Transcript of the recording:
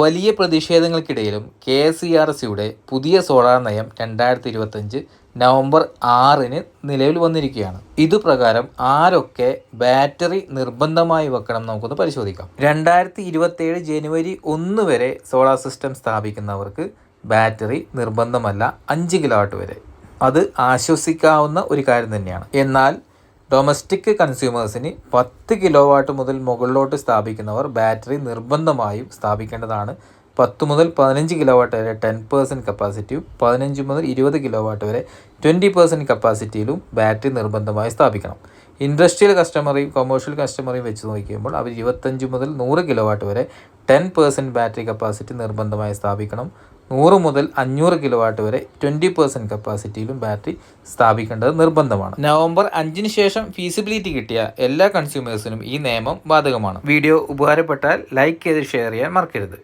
വലിയ പ്രതിഷേധങ്ങൾക്കിടയിലും K S C R സിയുടെ പുതിയ സോളാർ നയം രണ്ടായിരത്തി ഇരുപത്തഞ്ച് നവംബർ ആറിന് നിലവിൽ വന്നിരിക്കുകയാണ്. ഇതുപ്രകാരം ആരൊക്കെ ബാറ്ററി നിർബന്ധമായി വെക്കണം നമുക്കൊന്ന് പരിശോധിക്കാം. രണ്ടായിരത്തി ഇരുപത്തേഴ് ജനുവരി ഒന്ന് വരെ സോളാർ സിസ്റ്റം സ്ഥാപിക്കുന്നവർക്ക് ബാറ്ററി നിർബന്ധമല്ല അഞ്ച് കിലോവാട്ട് വരെ. അത് ആശ്വസിക്കാവുന്ന ഒരു കാര്യം തന്നെയാണ്. എന്നാൽ ഡൊമസ്റ്റിക് കൺസ്യൂമേഴ്സിന് പത്ത് കിലോ വാട്ട് മുതൽ മുകളിലോട്ട് സ്ഥാപിക്കുന്നവർ ബാറ്ററി നിർബന്ധമായും സ്ഥാപിക്കേണ്ടതാണ്. പത്ത് മുതൽ പതിനഞ്ച് കിലോ വാട്ട് വരെ ടെൻ പേഴ്സന്റ് കപ്പാസിറ്റിയും പതിനഞ്ച് മുതൽ ഇരുപത് കിലോ വാട്ട് വരെ ട്വന്റി പേഴ്സന്റ് കപ്പാസിറ്റിയിലും ബാറ്ററി നിർബന്ധമായി സ്ഥാപിക്കണം. ഇൻഡസ്ട്രിയൽ കസ്റ്റമറേയും കൊമേഴ്ഷ്യൽ കസ്റ്റമറേയും വെച്ച് നോക്കിയുമ്പോൾ അവർ ഇരുപത്തഞ്ച് മുതൽ നൂറ് കിലോ വാട്ട് വരെ ടെൻ പേഴ്സന്റ് ബാറ്ററി കപ്പാസിറ്റി നിർബന്ധമായി സ്ഥാപിക്കണം. നൂറ് മുതൽ അഞ്ഞൂറ് കിലോ വാട്ട് വരെ ട്വന്റി പെർസെന്റ് കപ്പാസിറ്റിയിലും ബാറ്ററി സ്ഥാപിക്കേണ്ടത് നിർബന്ധമാണ്. നവംബർ അഞ്ചിന് ശേഷം ഫീസിബിലിറ്റി കിട്ടിയ എല്ലാ കൺസ്യൂമേഴ്സിനും ഈ നിയമം ബാധകമാണ്. വീഡിയോ ഉപകാരപ്പെട്ടാൽ ലൈക്ക് ചെയ്ത് ഷെയർ ചെയ്യാൻ മറക്കരുത്.